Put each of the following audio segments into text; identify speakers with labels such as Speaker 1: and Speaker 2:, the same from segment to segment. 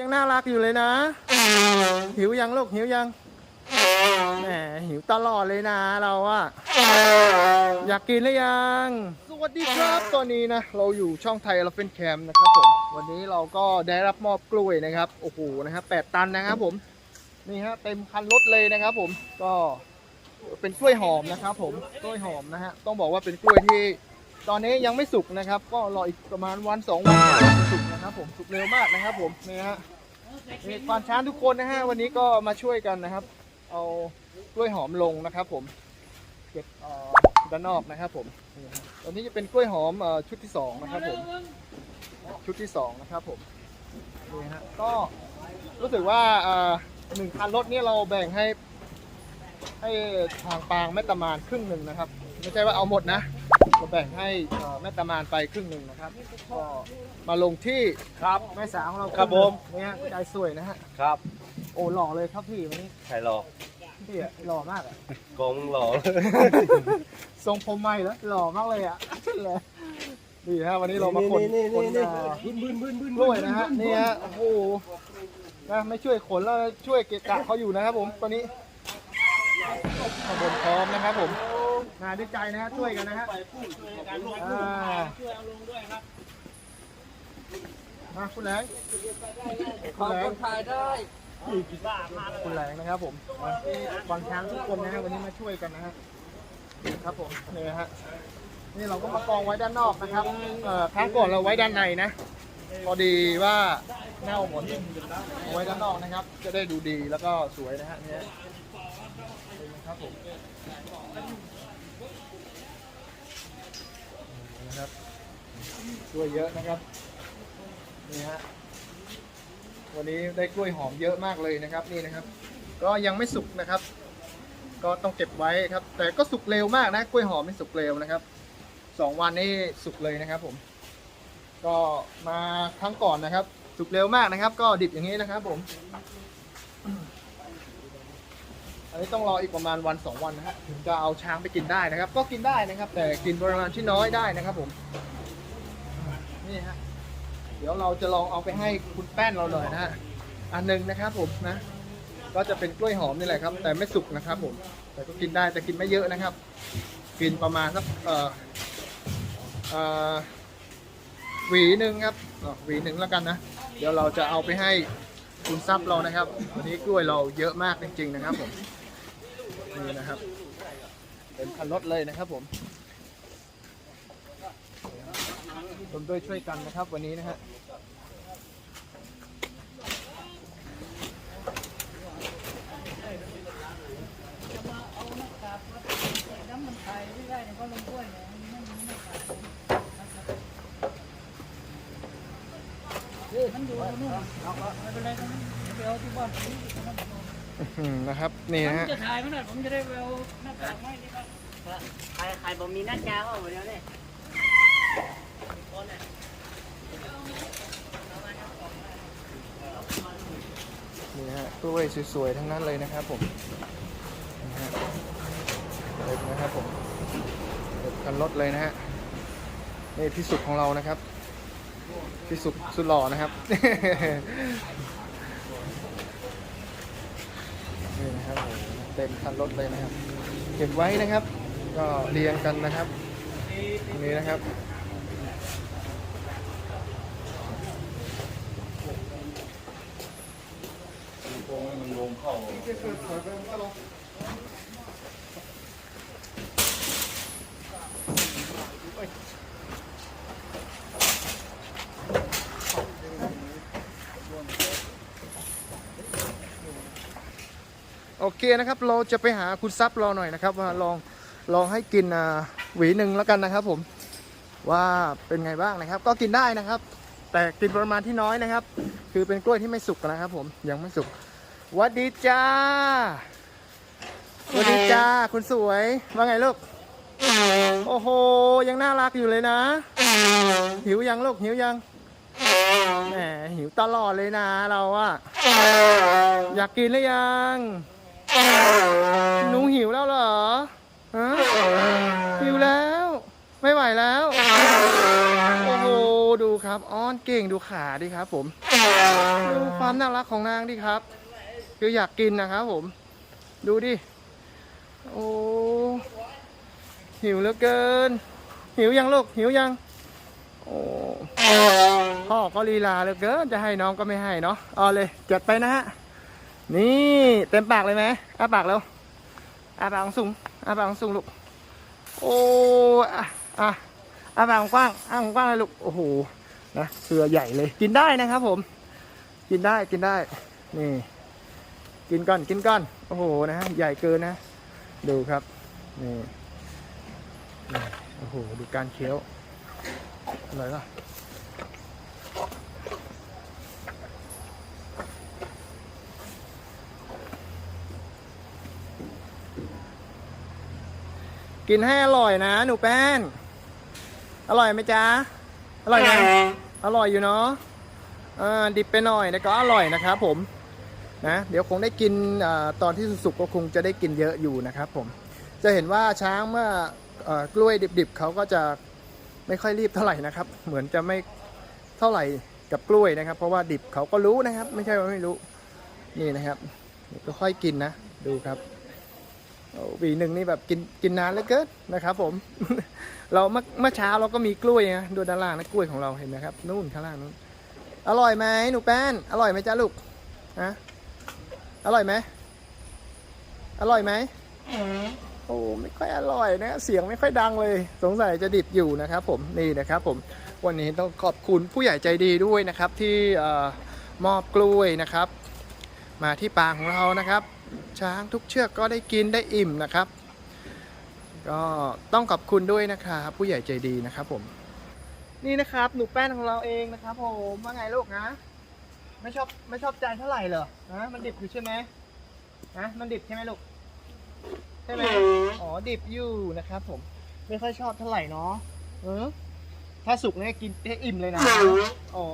Speaker 1: ยังน่ารักอยู่เลยนะ หิวยังลูกหิวยังแหมหิวตลอดเลยนะเราอะอยากกินหรือยัง สวัสดีครับตอนนี้นะ เราอยู่ช่องไทย Elephant Camp นะครับผมวันนี้เราก็ได้รับมอบกล้วยนะครับโอ้โหนะครับแปดตันนะครับผมนี่ฮะเต็มคันรถเลยนะครับผมก็เป็นกล้วยหอมนะครับผมกล้วยหอมนะฮะต้องบอกว่าเป็นกล้วยที่ ตอนนี้ยังไม่สุกนะครับ ก็รออีกประมาณวันสองวันจะสุกนะครับ ผมสุกเร็วมากนะครับ ผมนี่ฮะนี่ควานช้างทุกคนนะฮะวันนี้ก็มาช่วยกันนะครับ เอากล้วยหอมลงนะครับ ผมเก็บอ่อด้านนอกนะครับ ผมตอนนี้จะเป็นกล้วยหอมชุดที่สองนะครับผมชุดที่สองนะครับผมนี่ฮะก็รู้สึกว่าอ่อหนึ่งคันรถนี่เราแบ่งให้ให้ทางปางแม่ตะมานครึ่งหนึ่งนะครับ ไม่ใช่ว่าเอาหมดนะเราแบ่งให้เอ่อแม่ตะมานไปครึ่งหนึ่งนะครับก็มาลงที่
Speaker 2: ครับ
Speaker 1: แม่สาวของเรา
Speaker 2: ครับผม
Speaker 1: นี่ฮะใจสวยนะฮะ
Speaker 2: ครับ
Speaker 1: โอ้หล่อเลยครับพี่วันนี้
Speaker 2: ใครรอ
Speaker 1: พี่อะหล่อมากอะ
Speaker 2: กองมึงรอ
Speaker 1: ทรงผมใหม่แล้วหล่อมากเลยอะเลยดีฮะวันนี้เรามาขนขนอ่า
Speaker 2: บึ้นบึ้นบึ้นบึ้น
Speaker 1: กล้วยนะฮะนี่ฮะโอ้โหนะไม่ช่วยขนแล้วช่วยเกะกะเขาอยู่นะครับผมตอนนี้ขบวนพร้อมนะครับผม งานด้วยใจนะฮะช่วยกันนะฮะอ่ามาคุณแหลงคุณแหลง
Speaker 2: ถ่ายได้
Speaker 1: คุณแหลงนะครับผมวางช้างทุกคนนะฮะวันนี้มาช่วยกันนะฮะครับผมนี่นะฮะนี่เราก็มากองไว้ด้านนอกนะครับเอ่อครั้งก่อนเราไว้ด้านในนะ พอดีว่าเน่าหมดเอาไว้ด้านนอกนะครับ จะได้ดูดีแล้วก็สวยนะฮะเนี่ยนะครับผม นะครับ ช่วยเยอะนะครับ นี่ฮะ วันนี้ได้กล้วยหอมเยอะมากเลยนะครับ นี่นะครับ ก็ยังไม่สุกนะครับ ก็ต้องเก็บไว้ครับ แต่ก็สุกเร็วมากนะ กล้วยหอมไม่สุกเร็วนะครับ สองวันนี้สุกเลยนะครับผม ก็มาครั้งก่อนนะครับ สุกเร็วมากนะครับ ก็ดิบอย่างนี้นะครับผม อันนี้ต้องรออีกประมาณวันสองวันนะฮะถึงจะเอาช้างไปกินได้นะครับ ก็กินได้นะครับ แต่กินปริมาณที่น้อยได้นะครับผมนี่ฮะเดี๋ยวเราจะลองเอาไปให้คุณแป้นเราหน่อยนะฮะอันหนึ่งนะครับผมนะ ก็จะเป็นกล้วยหอมนี่แหละครับ แต่ไม่สุกนะครับผม แต่ก็กินได้แต่กินไม่เยอะนะครับ กินประมาณสักเอ่อเอ่อหวีหนึ่งครับอะหวีหนึ่งแล้วกันนะ เดี๋ยวเราจะเอาไปให้คุณซับเรานะครับ วันนี้กล้วยเราเยอะมากจริงๆนะครับผม นี่นะครับ เป็นคันรถเลยนะครับผมรวมด้วยช่วยกันนะครับวันนี้นะฮะ
Speaker 3: มันอยู่นู่นเอาละไม่เป็นไรนี้เดี๋ยวไปเอาที่บ้านผม
Speaker 1: อืม นะครับ นี่นะฮะ
Speaker 3: จะถ่ายมันหน่อยผมจะได้เอาหน้ากากไม้นี่ครับ
Speaker 4: ใครใครบ่มีหน้ากากเอาเดี๋ยวนี้
Speaker 1: นี่นะฮะกล้วยสวยๆทั้งนั้นเลยนะครับผมนะฮะเต็มนะครับผมเต็มกันรถเลยนะฮะนี่พี่สุดของเรานะครับพี่สุดสุดหล่อนะครับ นี่นะครับผมเต็มคันรถเลยนะครับ เก็บไว้นะครับ ก็เรียงกันนะครับตรงนี้นะครับโอเคนะครับ เราจะไปหาคุณซับเราหน่อยนะครับว่าลองลองให้กินอ่าหวีหนึ่งแล้วกันนะครับ ผมว่าเป็นไงบ้างนะครับ ก็กินได้นะครับ แต่กินปริมาณที่น้อยนะครับ คือเป็นกล้วยที่ไม่สุกนะครับ ผมยังไม่สุกวัสดีจ้าวัสดีจ้าคุณสวยว่าไงลูกโอ้โห ยังน่ารักอยู่เลยนะ หิวยังลูกหิวยังแหมหิวตลอดเลยนะเราอะอยากกินหรือยัง หนูหิวแล้วเหรอฮะหิวแล้ว ไม่ไหวแล้ว โอ้โห ดูครับครับ อ้อนเก่งดูขาดิครับ ผม ดูความน่ารักของนางดิครับ คืออยากกินนะครับผม ดูดิ โอ้ หิวเหลือเกิน หิวยังลูก หิวยัง โอ้พ่อก็ลีลาเหลือเกิน จะให้น้องก็ไม่ให้เนาะ เอาเลย จัดไปนะฮะ นี่เต็มปากเลยไหมอ้าปากแล้วอ้าปากสูงอ้าปากสูงลูก โอ้อะอะอ้าปากกว้างอ้ากว้างเลยลูก โอ้โห นะเสือใหญ่เลย กินได้นะครับผม กินได้ กินได้ นี่ กินก่อน กินก่อน โอ้โห นะฮะ ใหญ่เกินนะ ดูครับ นี่นี่โอ้โห ดูการเคี้ยวอร่อยป่ะ กินให้อร่อยนะ หนูแป้น อร่อยไหมจ๊ะ อร่อยไหมอร่อยอยู่เนาะอ่าดิบไปหน่อยแต่ก็อร่อยนะครับผมนะเดี๋ยวคงได้กินอาตอนที่สุกๆก็คงจะได้กินเยอะอยู่นะครับผมจะเห็นว่าช้างเมื่อเอ่อกล้วยดิบๆเขาก็จะไม่ค่อยรีบเท่าไหร่นะครับ เหมือนจะไม่เท่าไหร่กับกล้วยนะครับ เพราะว่าดิบเขาก็รู้นะครับ ไม่ใช่ว่าไม่รู้นี่นะครับก็ค่อยกินนะดูครับโอ้ หวีหนึ่งนี่แบบกินกินนานเหลือเกินนะครับ ผม เราเมื่อเมื่อเช้าเราก็มีกล้วยนะดูด้านล่างนะกล้วยของเราเห็นไหมครับนู่นข้างล่างนู้นอร่อยไหมหนูแป้น อร่อยไหมจ้าลูกฮะอร่อยไหมอร่อยไหมโอ้ไม่ค่อยอร่อยนะ เสียงไม่ค่อยดังเลย สงสัยจะดิบอยู่นะครับผมนี่นะครับผมวันนี้ต้องขอบคุณผู้ใหญ่ใจดีด้วยนะครับ ที่เอ่อมอบกล้วยนะครับ มาที่ปางของเรานะครับ ช้างทุกเชือกก็ได้กินได้อิ่มนะครับ ก็ต้องขอบคุณด้วยนะครับผู้ใหญ่ใจดีนะครับผม นี่นะครับหนูแป้นของเราเองนะครับผมว่าไงลูกนะไม่ชอบไม่ชอบใจเท่าไหร่เหรอนะมันดิบอยู่ใช่ไหมนะมันดิบใช่ไหมลูกใช่ไหมอ๋อดิบอยู่นะครับผม ไม่ค่อยชอบเท่าไหร่เนาะเออถ้าสุกเนี่ยกินได้อิ่มเลยนะอ๋อ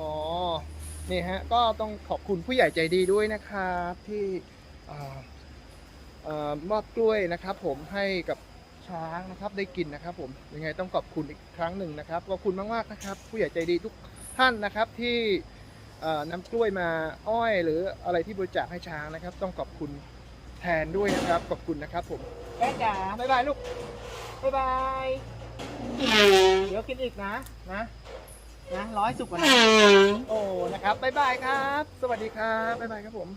Speaker 1: นี่ฮะ ก็ต้องขอบคุณผู้ใหญ่ใจดีด้วยนะครับที่อ่าเอ่อ มอบกล้วยนะครับ ผมให้กับช้างนะครับได้กินนะครับ ผมยังไงต้องขอบคุณอีกครั้งหนึ่งนะครับขอบคุณมากๆนะครับ ผู้ใหญ่ใจดีทุกท่านนะครับที่เอ่อนำกล้วยมาอ้อย หรืออะไรที่บริจาคให้ช้างนะครับ ต้องขอบคุณแทนด้วยนะครับขอบคุณนะครับ ผมแม่จ๋าบ๊ายบายลูกบ๊ายบายเดี๋ยวกินอีกนะนะนะร้อยสุกกว่านะโอ้นะครับบ๊ายบายครับ สวัสดีครับบ๊ายบายครับผม